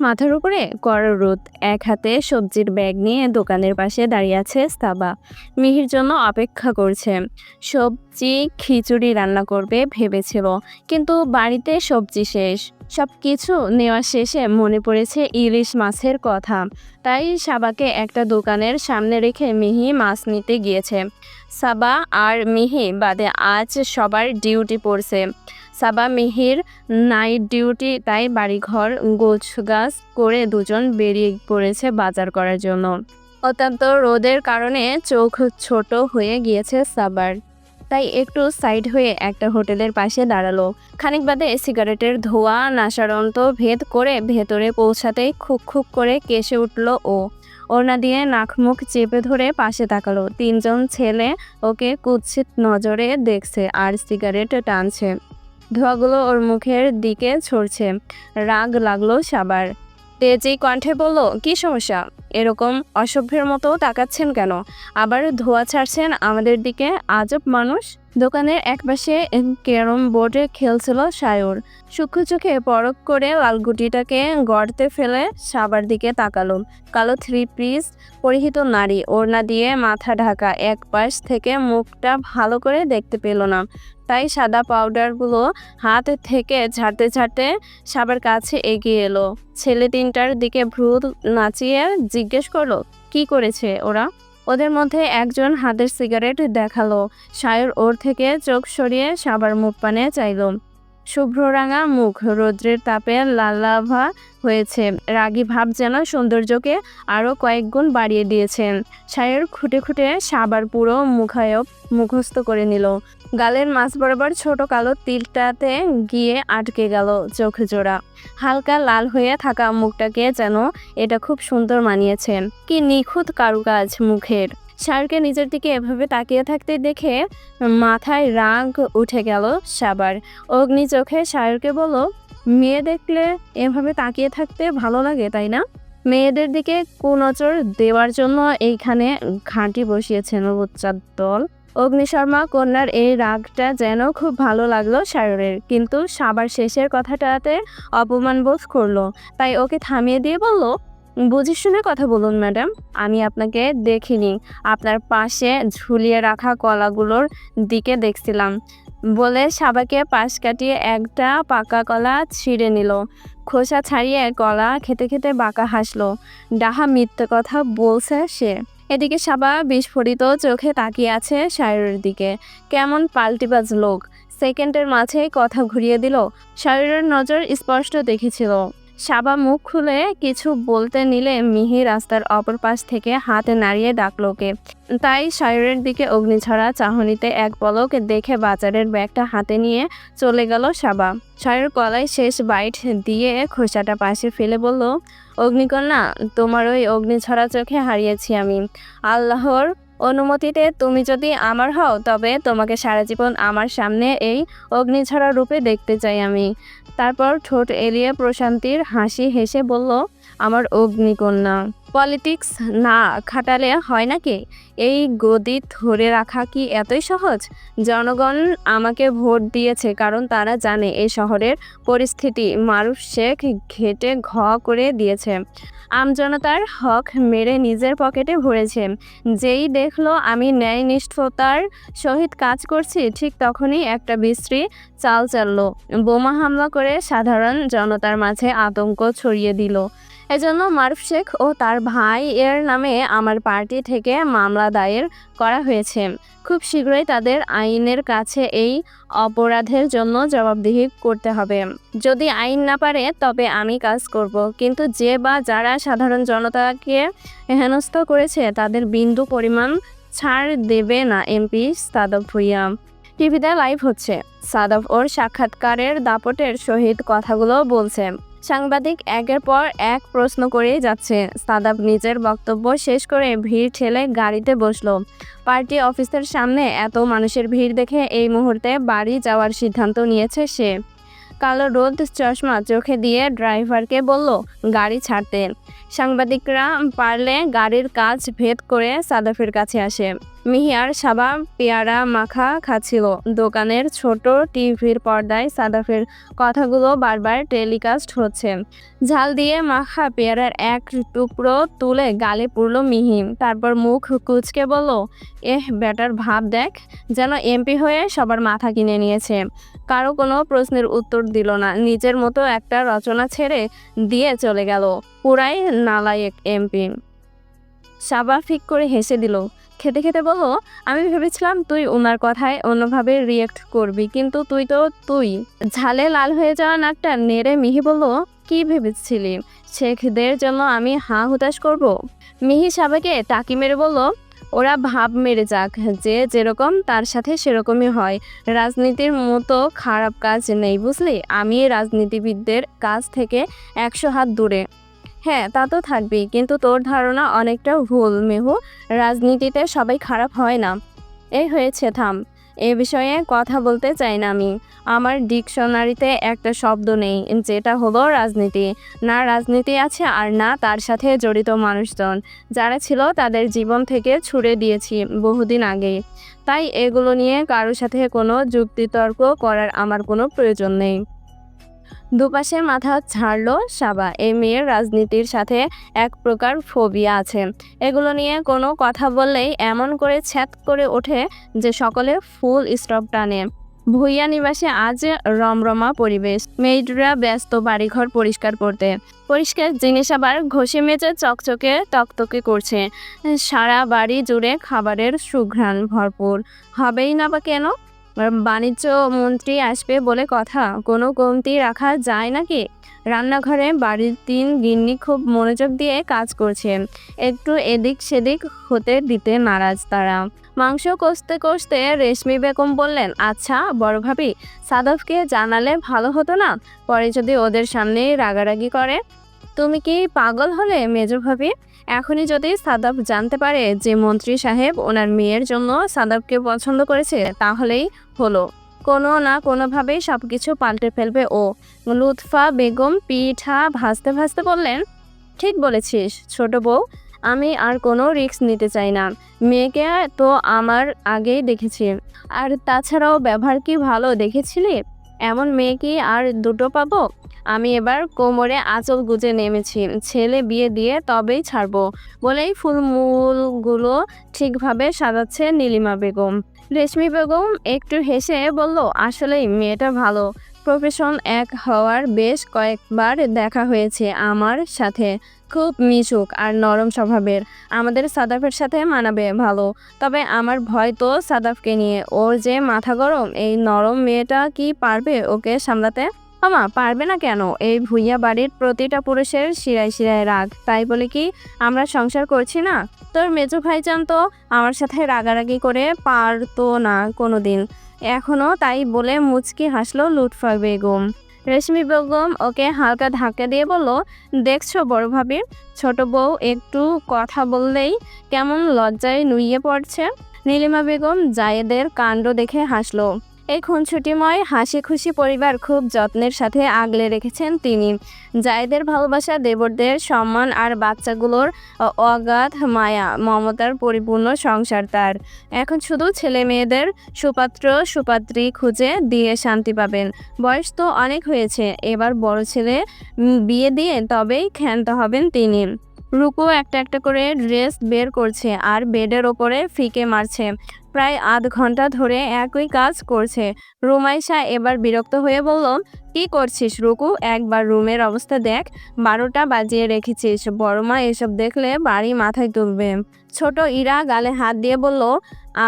মাথার উপরে কড়া রোদ, এক হাতে সবজির ব্যাগ নিয়ে দোকানের পাশে দাঁড়িয়ে আছে স্তাবা মিহির জন্য অপেক্ষা করছে। সবজি, খিচুড়ি রান্না করবে ভেবেছিল, কিন্তু বাড়িতে সবজি শেষ। সব কিছু নেওয়া শেষে মনে পড়েছে ইলিশ মাছের কথা। তাই সাবাকে একটা দোকানের সামনে রেখে মিহি মাছ নিতে গিয়েছে। সাবা আর মিহি বাদে আজ সবার ডিউটি পড়ছে। সাবা মিহির নাইট ডিউটি, তাই বাড়িঘর গোছ গাছ করে দুজন বেরিয়ে পড়েছে বাজার করার জন্য। অত্যন্ত রোদের কারণে চোখ ছোট হয়ে গিয়েছে সাবার। তাই একটু সাইড হয়ে একটা হোটেলের পাশে দাঁড়াল। খানিক বাদে সিগারেটের ধোঁয়া নাসারন্ত ভেদ করে ভেতরে পৌঁছাতেই খুক খুক করে কেসে উঠল ও। ওড়না দিয়ে নাক মুখ চেপে ধরে পাশে তাকালো। তিনজন ছেলে ওকে কুৎসিত নজরে দেখছে আর সিগারেট টানছে। ধোঁয়াগুলো ওর মুখের দিকে ছড়ছে। রাগ লাগল সাবার। তেজি কণ্ঠে বলল, কি সমস্যা? এরকম অসভ্যের মতো তাকাচ্ছেন কেন? আবার ধোঁয়া ছাড়ছেন আমাদের দিকে? আজব মানুষ। দোকানের একপাশে ক্যারম বোর্ডে খেলছিল সায়র। সূক্ষ্ম চোখে পরক করে লালগুটিটাকে গর্তে ফেলে সাবার দিকে তাকালো কালো থ্রি পিস, পরিহিত নারী, ওড়না দিয়ে মাথা ঢাকা, এক পাশ থেকে মুখটা ভালো করে দেখতে পেল না। তাই সাদা পাউডারগুলো হাত থেকে ঝাড়তে ঝাড়তে সাবার কাছে এগিয়ে এলো। ছেলে তিনটার দিকে ভ্রু নাচিয়ে জিজ্ঞেস করল, কি করেছে ওরা? ওদের মধ্যে একজন হাতের সিগারেট দেখাল। সায়র ওর থেকে চোখ সরিয়ে সাবার মুখ পানে চাইল। শুভ্ররাঙা মুখ, রৌদ্রের তাপে লালাভা হয়েছে। রাগী ভাব যেন সৌন্দর্যকে আরও কয়েক গুণ বাড়িয়ে দিয়েছেন সায়ের খুঁটে খুঁটে সাবার পুরো মুখায়ব মুখস্থ করে নিল। গালের মাছ বরাবর ছোট কালো তিলটাতে গিয়ে আটকে গেল চোখ জোড়া। হালকা লাল হয়ে থাকা মুখটাকে যেন এটা খুব সুন্দর মানিয়েছেন কি নিখুঁত কারুকাজ মুখের। শাহরুখকে নিজের দিকে এভাবে তাকিয়ে থাকতে দেখে মাথায় রাগ উঠে গেল সাবার। অগ্নি চোখে শাহরুখকে বলল, মেয়ে দেখলে এভাবে তাকিয়ে থাকতে ভালো লাগে, তাই না? মেয়েদের দিকে কুনজর দেওয়ার জন্য এইখানে ঘাঁটি বসিয়েছেন উচ্চার দল। অগ্নি শর্মা কন্যার এই রাগটা যেন খুব ভালো লাগল শায়রের কিন্তু সাবার শেষের কথাটাতে অপমান বোধ করল। তাই ওকে থামিয়ে দিয়ে বলল বুঝে শুনে কথা বলুন, ম্যাডাম। আমি আপনাকে দেখিনি। আপনার পাশে ঝুলিয়ে রাখা কলাগুলোর দিকে দেখছিলাম। বলে সাবাকে পাশ কাটিয়ে একটা পাকা কলা ছিঁড়ে নিল। খোসা ছাড়িয়ে কলা খেতে খেতে বাঁকা হাসলো। ডাহা মিথ্যে কথা বলছে সে। এদিকে সাবা বিস্ফোরিত চোখে তাকিয়ে আছে শায়রের দিকে। কেমন পাল্টিবাজ লোক। সেকেন্ডের মাঝে কথা ঘুরিয়ে দিল। শায়রের নজর স্পষ্ট দেখেছিল। সাবা মুখ খুলে কিছু বলতে নিলে মিহি রাস্তার অপর পাশ থেকে হাতে নাড়িয়ে ডাকলোকে তাই শায়রের দিকে অগ্নিছড়া চাহনিতে এক পলক দেখে বাজারের ব্যাগটা হাতে নিয়ে চলে গেল সাবা। শায়র কলায় শেষ বাইট দিয়ে খোসাটা পাশে ফেলে বলল, অগ্নিকন্যা, তোমার ওই অগ্নিছড়া চোখে হারিয়েছি আমি। আল্লাহর অনুমতিতে তুমি যদি আমার হও, তবে তোমাকে সারা জীবন আমার সামনে এই অগ্নিঝরা রূপে দেখতে চাই আমি। তারপর ঠোঁট এলিয়ে প্রশান্তির হাসি হেসে বলল, আমার অগ্নিকন্যা। পলিটিক্স না খাটালে হয় নাকি? এই গদি ধরে রাখা কি এতই সহজ? জনগণ আমাকে ভোট দিয়েছে কারণ তারা জানে এই শহরের পরিস্থিতি মারুফ শেখ ঘেটে ঘ করে দিয়েছে। আমজনতার হক মেরে নিজের পকেটে ভরেছে। যেই দেখল আমি ন্যায়নিষ্ঠতার সহিত কাজ করছি, ঠিক তখনই একটা বিশ্রী চাল চাললো। বোমা হামলা করে সাধারণ জনতার মাঝে আতঙ্ক ছড়িয়ে দিল। এজন্য মারুফ শেখ ও তার ভাই এর নামে আমার পার্টি থেকে মামলা দায়ের করা হয়েছে। খুব শীঘ্রই তাদের আইনের কাছে এই অপরাধের জন্য জবাবদিহি করতে হবে। যদি আইন না পারে, তবে আমি কাজ করব। কিন্তু যে বা যারা সাধারণ জনতাকে হেনস্থা করেছে, তাদের বিন্দু পরিমাণ ছাড় দেবে না এমপি সাদব ভুইয়া। টিভিতে লাইভ হচ্ছে। সাদব ওর সাক্ষাৎকারের দাপটের সহিত কথাগুলো বলছে। সাংবাদিক একের পর এক প্রশ্ন করেই যাচ্ছে। সাদাব নিজের বক্তব্য শেষ করে ভিড় ঠেলে গাড়িতে বসল। পার্টি অফিসের সামনে এত মানুষের ভিড় দেখে এই মুহূর্তে বাড়ি যাওয়ার সিদ্ধান্ত নিয়েছে সে। কালো রোদ চশমা চোখে দিয়ে ড্রাইভারকে বলল, গাড়ি ছাড়তে। সাংবাদিকরা পারলে গাড়ির কাজ ভেদ করে সাদাফের কাছে আসে। মিহি আর সাবা, পেয়ারা, মাখা খাচ্ছিল। দোকানের ছোট টিভির পর্দায় সাদাফের কথাগুলো বারবার টেলিকাস্ট হচ্ছে। ঝাল দিয়ে মাখা পেয়ারার এক টুকরো তুলে গালে পুরল মিহি। তারপর মুখ কুচকে বলল, এহ ব্যাটার ভাব দেখ, যেন এমপি হয়ে সবার মাথা কিনে নিয়েছে। কারও কোনো প্রশ্নের উত্তর দিল না। নিজের মতো একটা রচনা ছেড়ে দিয়ে চলে গেল। পুরাই নালায়েক এমপি। সাবা ফিক করে হেসে দিল খেতে খেতে বলল, আমি ভেবেছিলাম তুই ওনার কথায় অন্যভাবে রিয়েক্ট করবি, কিন্তু তুই তো তুই। ঝালে লাল হয়ে যাওয়া নাকটা নেড়ে মিহি বলল, কি ভেবেছিলি? শেখদের জন্য আমি হাঁ হুতাশ করব? মিহি সাবাকে টাকি মেরে বলল, ওরা ভাব মেরে যাক, যে যেরকম তার সাথে সেরকমই হয়। রাজনীতির মতো খারাপ কাজ নেই, বুঝলি? আমি রাজনীতিবিদদের কাছ থেকে একশো হাত দূরে। হ্যাঁ তা তো থাকবেই। কিন্তু তোর ধারণা অনেকটা ভুল, মেহু। রাজনীতিতে সবাই খারাপ হয় না। এই হয়েছে, থাম। এ বিষয়ে কথা বলতে চাই না আমি। আমার ডিকশনারিতে একটা শব্দ নেই, যেটা হলো রাজনীতি। না রাজনীতি আছে আর না তার সাথে জড়িত মানুষজন। যারা ছিল তাদের জীবন থেকে ছুড়ে দিয়েছি বহুদিন আগে। তাই এগুলো নিয়ে কারোর সাথে কোনো যুক্তিতর্ক করার আমার কোনো প্রয়োজন নেই। দুপাশে মাথা ছাড়লো সাবা। এই মেয়ের রাজনীতির সাথে এক প্রকার ফোবিয়া আছে। এগুলো নিয়ে কোনো কথা বললেই এমন করে ছ্যাত করে ওঠে যে সকলে ফুল স্টপ টানে। ভুইয়া নিবাসে আজ রমরমা পরিবেশ। মেয়েরা ব্যস্ত, বাড়িঘর পরিষ্কার করতে। পরিষ্কার জিনিস আবার ঘষে মেজে চকচকে তকতকে করছে। সারা বাড়ি জুড়ে খাবারের সুঘ্রাণ ভরপুর। হবেই না বা কেন? বাণিজ্য মন্ত্রী আসবে বলে কথা। কোনো কমতি রাখা যায় নাকি? রান্নাঘরে বাড়ির তিন গিন্নি খুব মনোযোগ দিয়ে কাজ করছে। একটু এদিক সেদিক হতে দিতে নারাজ তারা। মাংস কষতে কষতে রেশমি বেগম বললেন আচ্ছা বড় ভাবি, সাদফকে জানালে ভালো হতো না? পরে যদি ওদের সামনেই রাগারাগি করে? তুমি কি পাগল হলে মেজ ভাবি? এখনই যদি সাদাব জানতে পারে যে মন্ত্রী সাহেব ওনার মেয়ের জন্য সাদাবকে পছন্দ করেছে, তাহলেই হলো। কোনো না কোনোভাবেই সব কিছু পাল্টে ফেলবে ও। লুৎফা বেগম পিঠা ভাজতে ভাজতে বললেন, ঠিক বলেছিস, ছোট বউ, আমি আর কোনো রিস্ক নিতে চাই না। মেয়েকে তো আমার আগেই দেখেছি। আর তাছাড়াও ব্যবহার কি ভালো দেখেছিলি? এমন মেয়ে কি আর দুটো পাবো? আমি এবার কোমরে আঁচল গুজে নেমেছি। ছেলে বিয়ে দিয়ে তবেই ছাড়বো বলেই ফুলমূলগুলো ঠিকভাবে সাজাচ্ছে নীলিমা বেগম। রেশমি বেগম একটু হেসে বলল, আসলেই মেয়েটা ভালো। প্রফেশন এক হওয়ার বেশ কয়েকবার দেখা হয়েছে আমার সাথে। খুব মিশুক আর নরম স্বভাবের। আমাদের সাদাফের সাথে মানাবে ভালো। তবে আমার ভয় তো সাদাফকে নিয়ে। ওর যে মাথা গরম, এই নরম মেয়েটা কি পারবে ওকে সামলাতে? আমা, পারবে না কেন? এই ভুইয়া বাড়ির প্রতিটা পুরুষের শিরায় শিরায় রাগ। তাই বলে কি, আমরা সংসার করছি না? তোর মেজো ভাইজান তো আমার সাথে রাগারাগি করে পারতো না কোনো দিন এখনও তাই বলে মুচকি হাসলো লুৎফা বেগম। রেশমি বেগম ওকে হালকা ধাক্কা দিয়ে বলল, দেখছ বড় ভাবি, ছোট বউ একটু কথা বললেই কেমন লজ্জায় নুইয়ে পড়ছে? নীলিমা বেগম জায়েদের কাণ্ড দেখে হাসলো। এই খুনছুটিময় হাসি খুশি পরিবার খুব যত্নের সাথে আগলে রেখেছেন তিনি। জায়েদের ভালোবাসা, দেবরদের সম্মান আর বাচ্চাগুলোর অগাধ মায়া, মমতার পরিপূর্ণ সংসার তার। এখন শুধু ছেলে মেয়েদের সুপাত্র, সুপাত্রী খুঁজে দিয়ে শান্তি পাবেন। বয়স তো অনেক হয়েছে, এবার বড় ছেলে বিয়ে দিয়ে তবেই ক্ষান্ত হবেন তিনি। রুকু একটা একটা করে ড্রেস বের করছে আর বেডের ওপরে ফিকে মারছে। প্রায় আধ ঘণ্টা ধরে একই কাজ করছে। রুমাইশা এবার বিরক্ত হয়ে বলল, কি করছিস রুকু? একবার রুমের অবস্থা দেখ। বারোটা বাজিয়ে রেখেছিস। বড়মা এসব দেখলে বাড়ি মাথায় তুলবে। ছোট ইরা গালে হাত দিয়ে বলল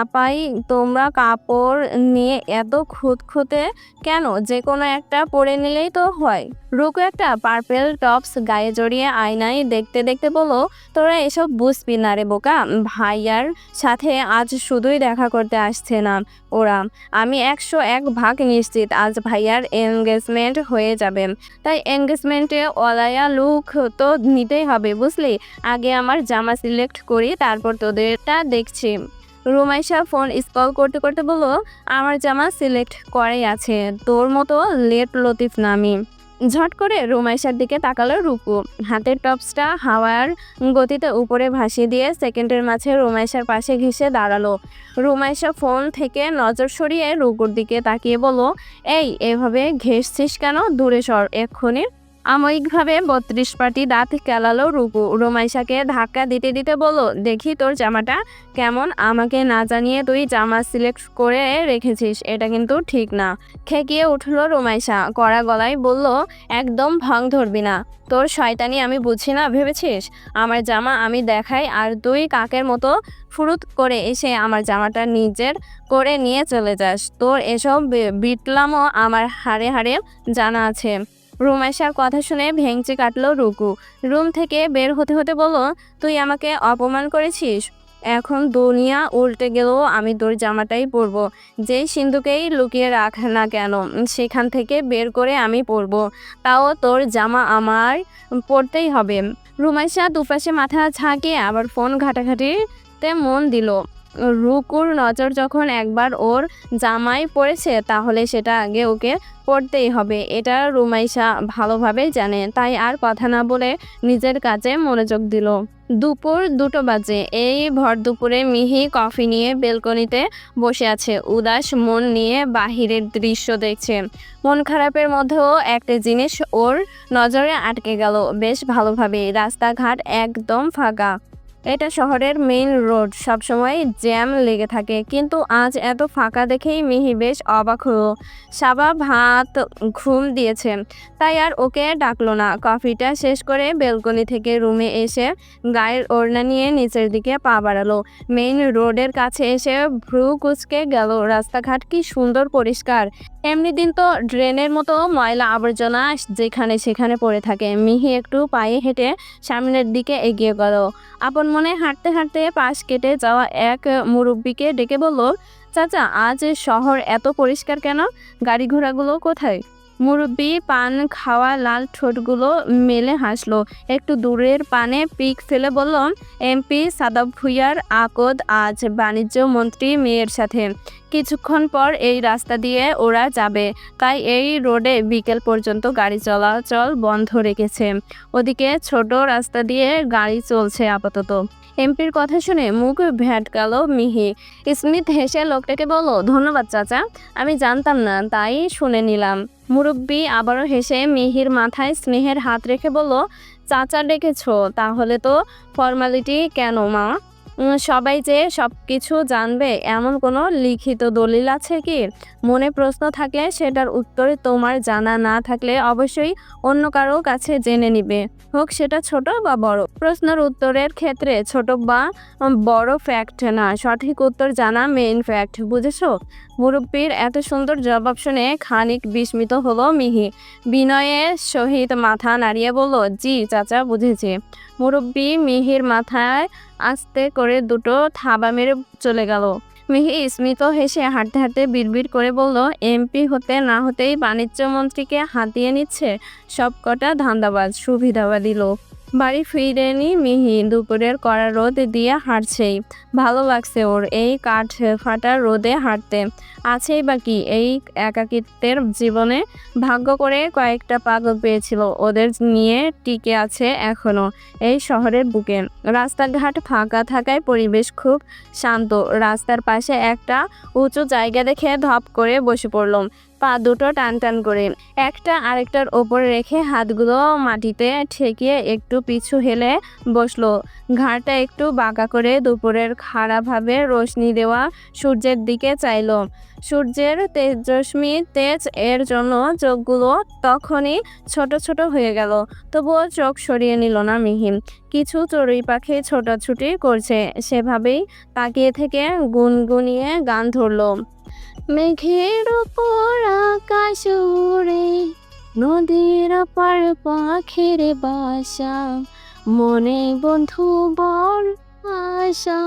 আপাই, তোমরা কাপড় নিয়ে এত খুঁতখুঁতে কেন? যে কোনো একটা পরে নিলেই তো হয়। রুকু একটা পার্পেল টপস গায়ে জড়িয়ে আয়নায় দেখতে দেখতে বলল তোরা এসব বুঝবি না রে বোকা। ভাইয়ার সাথে আজ শুধুই দেখা করতে আসছে না ওরা। আমি একশো এক ভাগ নিশ্চিত আজ ভাইয়ার এনগেজমেন্ট হয়ে যাবে। তাই এনগেজমেন্টে অলায়া লুক তো নিতেই হবে, বুঝলি? আগে আমার জামা সিলেক্ট করি, তারপর তোদেরটা দেখছি। রুমাইশা ফোন স্কল করতে করতে বলল, আমার জামা সিলেক্ট করাই আছে, তোর মতো লেট লতিফ নামি ঝট করে রুমাইশার দিকে তাকালো রুকু হাতের টপসটা হাওয়ার গতিতে উপরে ভাসিয়ে দিয়ে সেকেন্ডের মাঝে রুমাইশার পাশে ঘেসে দাঁড়াল। রুমাইশা ফোন থেকে নজর সরিয়ে রুকুর দিকে তাকিয়ে বলল, এই, এভাবে ঘেসছিস কেন? দূরে সর, এক্ষুনি। আময়িকভাবে বত্রিশ পাটি দাঁত কেলালো রুকু। রোমাইশাকে ধাক্কা দিতে দিতে বলল, দেখি তোর জামাটা কেমন? আমাকে না জানিয়ে তুই জামা সিলেক্ট করে রেখেছিস, এটা কিন্তু ঠিক না। খেকিয়ে উঠল রোমাইশা, কড়া গলায় বলল, একদম ভং ধরবি না। তোর শয়তানি আমি বুঝি না, ভেবেছিস? আমার জামা আমি দেখাই আর তুই কাকের মতো ফুরুত করে এসে আমার জামাটা নিজের করে নিয়ে চলে যাস। তোর এসব বিটলামও আমার হাড়ে হাড়ে জানা আছে। রুমেশার কথা শুনে ভেঙচি কাটলো রুকু। রুম থেকে বের হতে হতে বলল, তুই আমাকে অপমান করেছিস? এখন দুনিয়া উল্টে গেলেও আমি তোর জামাটাই পরবো। যেই সিন্ধুকেই লুকিয়ে রাখ না কেন, সেখান থেকে বের করে আমি পরবো। তাও তোর জামা আমার পরতেই হবে। রুমাইশা দুপাশে মাথা ঝাঁকিয়ে আবার ফোন ঘাটাঘাটিতে মন দিল। রুকুর নজর যখন একবার ওর জামাই পড়েছে, তাহলে সেটা আগে ওকে পড়তেই হবে। এটা রুমাইশা ভালোভাবে জানে, তাই আর কথা না বলে নিজের কাজে মনোযোগ দিল। দুপুর দুটো বাজে। এই ভর দুপুরে মিহি কফি নিয়ে বেলকনিতে বসে আছে। উদাস মন নিয়ে বাহিরের দৃশ্য দেখছে। মন খারাপের মধ্যেও একটা জিনিস ওর নজরে আটকে গেল। বেশ ভালোভাবে রাস্তাঘাট একদম ফাঁকা। এটা শহরের মেইন রোড সবসময় জ্যাম লেগে থাকে, কিন্তু আজ এত ফাঁকা দেখেই মিহি বেশ অবাক হলো। সাবা ভাত, ঘুম দিয়েছে, তাই আর ওকে ডাকলো না। কফিটা শেষ করে বেলকনি থেকে রুমে এসে গায়ের ওড়না নিয়ে নিচের দিকে পা বাড়ালো। মেইন রোডের কাছে এসে ভ্রু কুচকে গেল। রাস্তাঘাট কি সুন্দর পরিষ্কার। এমনি দিন তো ড্রেনের মতো ময়লা আবর্জনা যেখানে সেখানে পড়ে থাকে। মিহি একটু পায়ে হেঁটে সামনের দিকে এগিয়ে গেল। আপন মনে হাঁটতে হাঁটতে পাশ কেটে যাওয়া এক মুরব্বীকে ডেকে বলল, চাচা, আজ শহর এত পরিষ্কার কেন? গাড়ি ঘোড়াগুলো কোথায়? মুরব্বী পান খাওয়া লাল ঠোঁটগুলো মেলে হাসলো। একটু দূরের পানে পিক ফেলে বলল, এমপি সাদাব ভুইয়ার আকদ আজ বাণিজ্য মন্ত্রী মেয়ের সাথে। কিছুক্ষণ পর এই রাস্তা দিয়ে ওরা যাবে। তাই এই রোডে বিকেল পর্যন্ত গাড়ি চলাচল বন্ধ রেখেছে। ওদিকে ছোট রাস্তা দিয়ে গাড়ি চলছে আপাতত। এমপির কথা শুনে মুখ ভ্যাটকাল মিহি। স্মিথ হেসে লোকটাকে বলো ধন্যবাদ, চাচা। আমি জানতাম না, তাই শুনে নিলাম। মুরব্বী আবারও হেসে মিহির মাথায় স্নেহের হাত রেখে বলল, চাচা ডেকেছ, তাহলে তো ফর্মালিটি কেন, মা? সবাই যে সব কিছু জানবে, এমন কোনো লিখিত দলিল আছে কি? মনে প্রশ্ন থাকলে সেটার উত্তরে তোমার জানা না থাকলে অবশ্যই অন্য কারও কাছে জেনে নিবে। হোক, সেটা ছোট বা বড়। প্রশ্নের উত্তরের ক্ষেত্রে ছোট বা বড় ফ্যাক্ট না, সঠিক উত্তর জানা মেইন ফ্যাক্ট বুঝেছ? মুরব্বীর এত সুন্দর জবাব শুনে খানিক বিস্মিত হলো মিহি। বিনয়ের সহিত মাথা নাড়িয়ে বলল, জি, চাচা, বুঝেছি। মুরব্বী মিহির মাথায় আস্তে করে দুটো থাবা মেরে চলে গেল। মিহি স্মিত হেসে হাঁটতে হাঁটতে বিড়বিড় করে বলল, এমপি হতে না হতেই বাণিজ্য মন্ত্রীকে হাতিয়ে নিচ্ছে সব কটা ধান্দাবাজ, সুবিধাবাদী লোক। বাড়ি ফিরেনি মিহি, দুপুরের কড়া রোদ দিয়ে হাঁটছেই। ভালো লাগছে ওর এই কাঠ ফাটা রোদে হাঁটতে। আছেই বা কি এই একাকিত্বের জীবনে? ভাগ্য করে কয়েকটা পাগল পেয়েছিল, ওদের নিয়ে টিকে আছে এখনও এই শহরের বুকে। রাস্তাঘাট ফাঁকা থাকায় পরিবেশ খুব শান্ত। রাস্তার পাশে একটা উঁচু জায়গা দেখে ধপ করে বসে পড়লাম। পা দুটো টান টান করে। একটা আরেকটার ওপর রেখে হাতগুলো মাটিতে ঠেকিয়ে একটু পিছু হেলে বসল। ঘাড়টা একটু বাঁকা করে দুপুরের খাড়াভাবে রোশনি দেওয়া সূর্যের দিকে চাইলো। সূর্যের তেজস্বী তেজ এর জন্য চোখগুলো তখনই ছোট ছোট হয়ে গেল। তবুও চোখ সরিয়ে নিল না মিহিম। কিছু চড়ুই পাখি ছোটাছুটি করছে। সেভাবেই তাকিয়ে থেকে গুনগুনিয়ে গান ধরলো। মেঘের ওপর আকাশ উড়ে, নদীর পার পাখির বাসা, মনে বন্ধু বর আশা।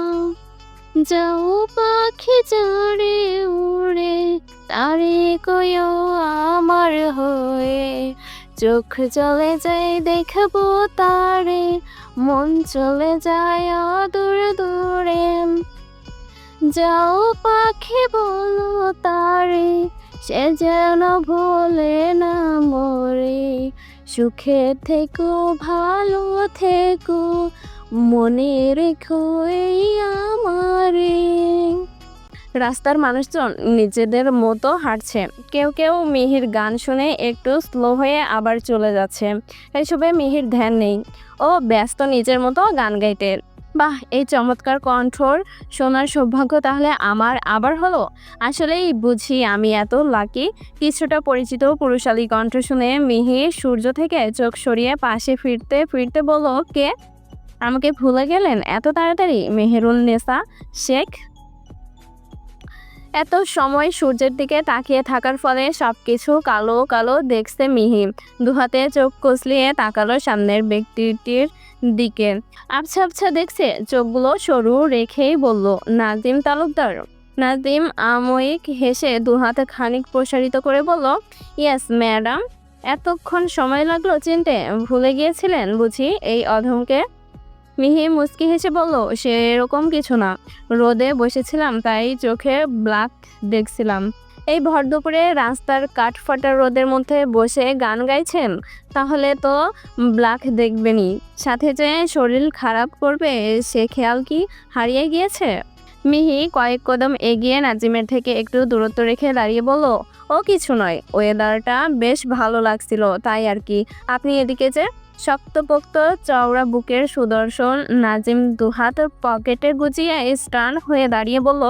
যাও পাখি চড়ে উড়ে, তারে কয়ো আমার হয়ে। চোখ চলে যায় দেখব তারে, মন চলে যায় দূর দূরে। যাও পাখি বলো তারে, সে যেন ভোলে না মরে। সুখে থেকো, ভালো থেকো, মনে রেখো এই আমারে। রাস্তার মানুষজন নিজেদের মতো হাঁটছে। কেউ কেউ মিহির গান শুনে একটু স্লো হয়ে আবার চলে যাচ্ছে। এসবে মিহির ধ্যান নেই। ও ব্যস্ত নিজের মতো গান গাইতে বাহ, এই চমৎকার কণ্ঠর শোনার সৌভাগ্য তাহলে আমার আবার হলো? আসলেই বুঝি আমি এত লাকি কিছুটা পরিচিত পুরুষালী কণ্ঠ শুনে মিহি সূর্য থেকে চোখ সরিয়ে পাশে ফিরতে ফিরতে বলল, কে? আমাকে ভুলে গেলেন? এত তাড়াতাড়ি? মেহেরুল নেসা শেখ? এত সময় সূর্যের দিকে তাকিয়ে থাকার ফলে সব কিছু কালো কালো দেখছে মিহি। দুহাতে চোখ কচলিয়ে তাকালো সামনের ব্যক্তিটির দিকে। আবছা আবছা দেখছে, চোখগুলো সরু রেখেই বলল, নাজিম তালুকদার। নাজিম আময়িক হেসে দুহাতে খানিক প্রসারিত করে বলল, ইয়েস, ম্যাডাম। এতক্ষণ সময় লাগল চিনতে, ভুলে গিয়েছিলেন বুঝি এই অধমকে? মিহি মুচকি হেসে বলল সে এরকম কিছু না। রোদে বসেছিলাম, তাই চোখে ব্ল্যাক দেখছিলাম। এই ভর দুপুরে রাস্তার কাঠফাটা রোদের মধ্যে বসে গান গাইছেন? তাহলে তো ব্ল্যাক দেখবেনই। সাথে যে শরীর খারাপ করবে, সে খেয়াল কি হারিয়ে গিয়েছে? মিহি কয়েক কদম এগিয়ে নাজিমের থেকে একটু দূরত্ব রেখে দাঁড়িয়ে বলল, ও কিছু নয় ওয়েদারটা বেশ ভালো লাগছিল, তাই আর কি। আপনি এদিকে যে শক্তপোক্ত চওড়া বুকের সুদর্শন নাজিম দুহাত পকেটে গুজিয়ে স্টান হয়ে দাঁড়িয়ে বলল,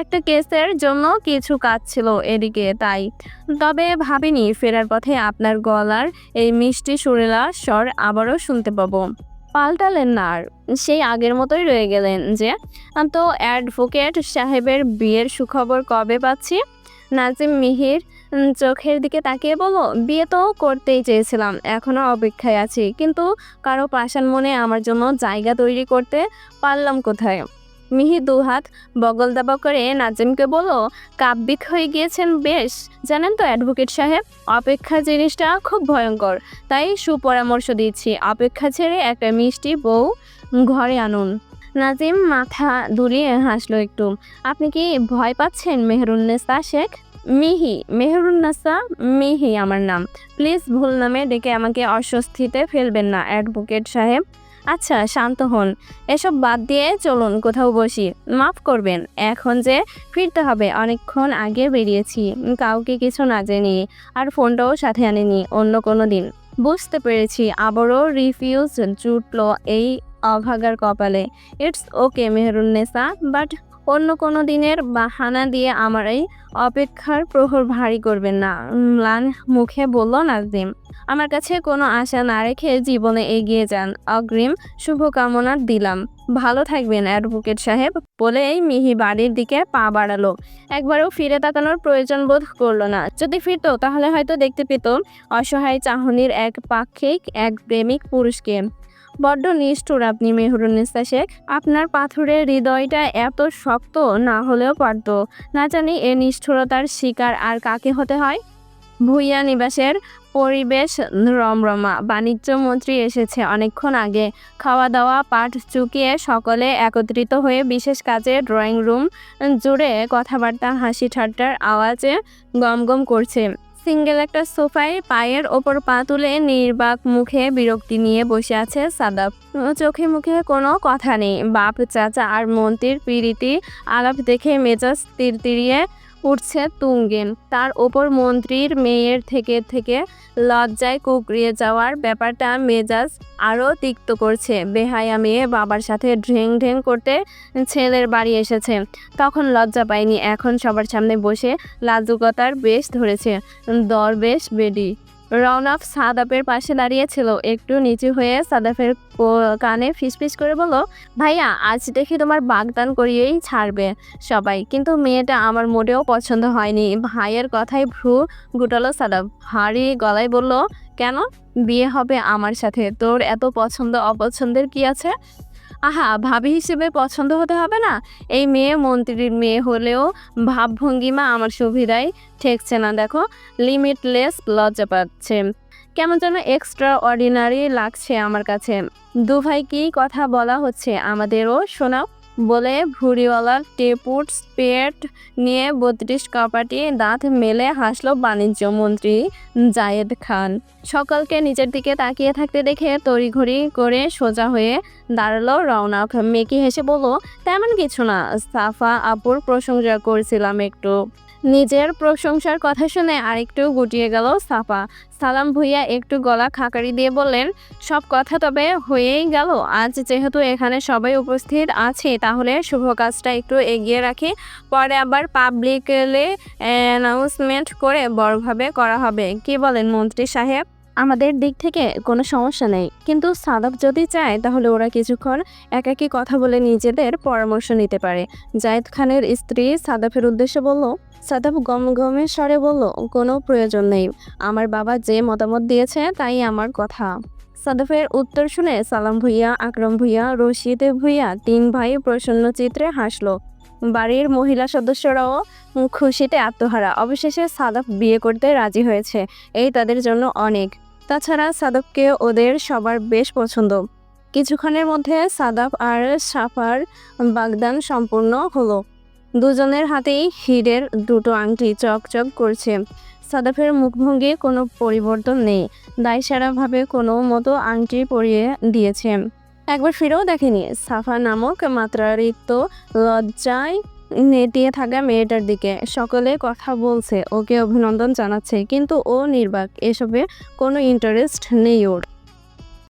একটা কেসের জন্য কিছু কাজ ছিল এদিকে, তাই। তবে ভাবিনি ফেরার পথে আপনার গলার এই মিষ্টি সুরেলা স্বর আবারও শুনতে পাবো। পাল্টালেন না আর। সেই আগের মতোই রয়ে গেলেন যে, তো অ্যাডভোকেট সাহেবের বিয়ের সুখবর কবে পাচ্ছি? নাজিম মিহির চোখের দিকে তাকিয়ে বলো বিয়ে তো করতেই চেয়েছিলাম, এখনও অপেক্ষায় আছি। কিন্তু কারও পাষাণ মনে আমার জন্য জায়গা তৈরি করতে পারলাম কোথায়? মিহি দুহাত বগল দাবা করে নাজিমকে বলো কাব্যিক হয়ে গিয়েছেন বেশ। জানেন তো অ্যাডভোকেট সাহেব অপেক্ষা জিনিসটা খুব ভয়ঙ্কর। তাই সুপরামর্শ দিচ্ছি, অপেক্ষা ছেড়ে একটা মিষ্টি বউ ঘরে আনুন। নাজিম মাথা দুলিয়ে হাসলো একটু, আপনি কি ভয় পাচ্ছেন মেহরুন্নেসা শেখ? মিহি, মেহরুন্নেসা, মিহি আমার নাম। প্লিজ ভুল নামে ডেকে আমাকে অস্বস্তিতে ফেলবেন না, অ্যাডভোকেট সাহেব। আচ্ছা শান্ত হন। এসব বাদ দিয়ে চলুন, কোথাও বসি। মাফ করবেন, এখন যে ফিরতে হবে, অনেকক্ষণ আগে বেরিয়েছি। কাউকে কিছু না জেনে আর ফোনটাও সাথে আনিনি, অন্য কোনো দিন। বুঝতে পেরেছি, আবারও রিফিউজ জুটলো এই অভাগার কপালে। ইটস ওকে, মেহরুন্নেসা, বাট অন্য কোনো দিনের বাহানা দিয়ে আমার এই অপেক্ষার প্রহর ভারী করবেন না। ম্লান মুখে বলল নাজিম আমার কাছে কোনো আশা না রেখে জীবনে এগিয়ে যান। অগ্রিম শুভকামনা দিলাম। ভালো থাকবেন, অ্যাডভোকেট সাহেব। বলে এই মিহি বাড়ির দিকে পা বাড়ালো। একবারও ফিরে তাকানোর প্রয়োজন বোধ করল না। যদি ফিরতো, তাহলে হয়তো দেখতে পেত অসহায় চাহনির এক পাক্ষিক, এক প্রেমিক পুরুষকে। বড্ড নিষ্ঠুর আপনি মেহরুন্নেসা শেখ। আপনার পাথরের হৃদয়টা এত শক্ত না হলেও পারত। না জানি এ নিষ্ঠুরতার শিকার আর কাকে হতে হয়। ভুইয়া নিবাসের পরিবেশ রমরমা। বাণিজ্য মন্ত্রী এসেছে অনেকক্ষণ আগে। খাওয়া দাওয়া পাঠ চুকিয়ে সকলে একত্রিত হয়ে বিশেষ কাজে ড্রয়িং রুম জুড়ে কথাবার্তা হাসি ঠাট্টার আওয়াজে গমগম করছে। সিঙ্গেল একটা সোফায় পায়ের ওপর পা তুলে নির্বাক মুখে বিরক্তি নিয়ে বসে আছে সাদাব। চোখে মুখে কোনো কথা নেই। বাপ, চাচা আর মন্ত্রীর পিরিতি, আলাপ দেখে মেজাজ তিরতিরিয়ে উঠছে তুঙ্গেন। তার ওপর মন্ত্রীর মেয়ের থেকে থেকে লজ্জায় কুকড়িয়ে যাওয়ার ব্যাপারটা মেজাজ আরও তিক্ত করছে। বেহায়া মেয়ে বাবার সাথে ঢেং ঢেং করতে ছেলের বাড়ি এসেছে। তখন লজ্জা পায়নি। এখন সবার সামনে বসে লাজুকতার বেশ ধরেছে। দরবেশ বেডি। রওনাফ সাদাপের পাশে দাঁড়িয়েছিল। একটু নিচু হয়ে সাদাফের কানে ফিসফিস করে বলল, ভাইয়া, আজ দেখি তোমার বাগদান করিয়েই ছাড়বে সবাই। কিন্তু মেয়েটা আমার মোটেও পছন্দ হয়নি। ভাইয়ের কথায় ভ্রু গুটালো সাদাব হাড়ি গলায় বলল, কেন? বিয়ে হবে আমার সাথে। তোর এত পছন্দ অপছন্দের কি আছে? আহা, ভাবি হিসেবে পছন্দ হতে হবে না? এই মেয়ে মন্ত্রীর মেয়ে হলেও ভাবভঙ্গিমা আমার সুবিধায় ঠেকছে না, দেখো। লিমিটলেস লজ্জা পাচ্ছে। কেমন যেন এক্সট্রা অর্ডিনারি লাগছে আমার কাছে। দুভাই কি কথা বলা হচ্ছে, আমাদেরও শোনাও। বলে ভুড়িওয়ালা টেপুট, স্পেট নিয়ে বত্রিশ কাপাটি দাঁত মেলে হাসল বাণিজ্য মন্ত্রী জায়েদ খান। সকলকে নিজের দিকে তাকিয়ে থাকতে দেখে তড়িঘড়ি করে সোজা হয়ে দাঁড়াল রওনাক মেকি হেসে বলল, তেমন কিছু না, সাফা আপুর প্রশংসা করছিলাম একটু। নিজের প্রশংসার কথা শুনে আরেকটু গুটিয়ে গেল সাফা। সালাম ভুইয়া একটু গলা খাকারি দিয়ে বললেন, সব কথা তবে হয়েই গেল। আজ যেহেতু এখানে সবাই উপস্থিত আছে, তাহলে শুভ কাজটা একটু এগিয়ে রাখি। পরে আবার পাবলিকলে অ্যানাউন্সমেন্ট করে বড়ভাবে করা হবে। কি বলেন মন্ত্রী সাহেব? আমাদের দিক থেকে কোনো সমস্যা নেই। কিন্তু সাদাব যদি চায়, তাহলে ওরা কিছুক্ষণ একাকী কথা বলে নিজেদের পরামর্শ নিতে পারে। জায়েদ খানের স্ত্রী সাদাফের উদ্দেশ্যে বলল, সাদাফ গম গমের স্বরে বলল, কোনো প্রয়োজন নেই। আমার বাবা যে মতামত দিয়েছে, তাই আমার কথা। সাদাফের উত্তর শুনে সালাম ভুইয়া, আকরম ভুইয়া, রশিদ ভুইয়া তিন ভাই প্রসন্ন চিত্রে হাসলো। বাড়ির মহিলা সদস্যরাও খুশিতে আত্মহারা। অবশেষে সাদাফ বিয়ে করতে রাজি হয়েছে। এই তাদের জন্য অনেক। তাছাড়া সাদাফকে ওদের সবার বেশ পছন্দ। কিছুক্ষণের মধ্যে সাদাফ আর সাফার বাগদান সম্পূর্ণ হলো। দুজনের হাতেই হিরের দুটো আংটি চকচক করছে। সাদাফের মুখভঙ্গি কোনো পরিবর্তন নেই। দায়সারাভাবে কোনো মতো আংটি পরিয়ে দিয়েছে। একবার ফিরেও দেখেনি। সাফা নামক মাত্রারিক্ত লজ্জায় নেটিয়ে থাকা মেয়েটার দিকে। সকলে কথা বলছে, ওকে অভিনন্দন জানাচ্ছে, কিন্তু ও নির্বাক, এসবে কোনো ইন্টারেস্ট নেই ওর।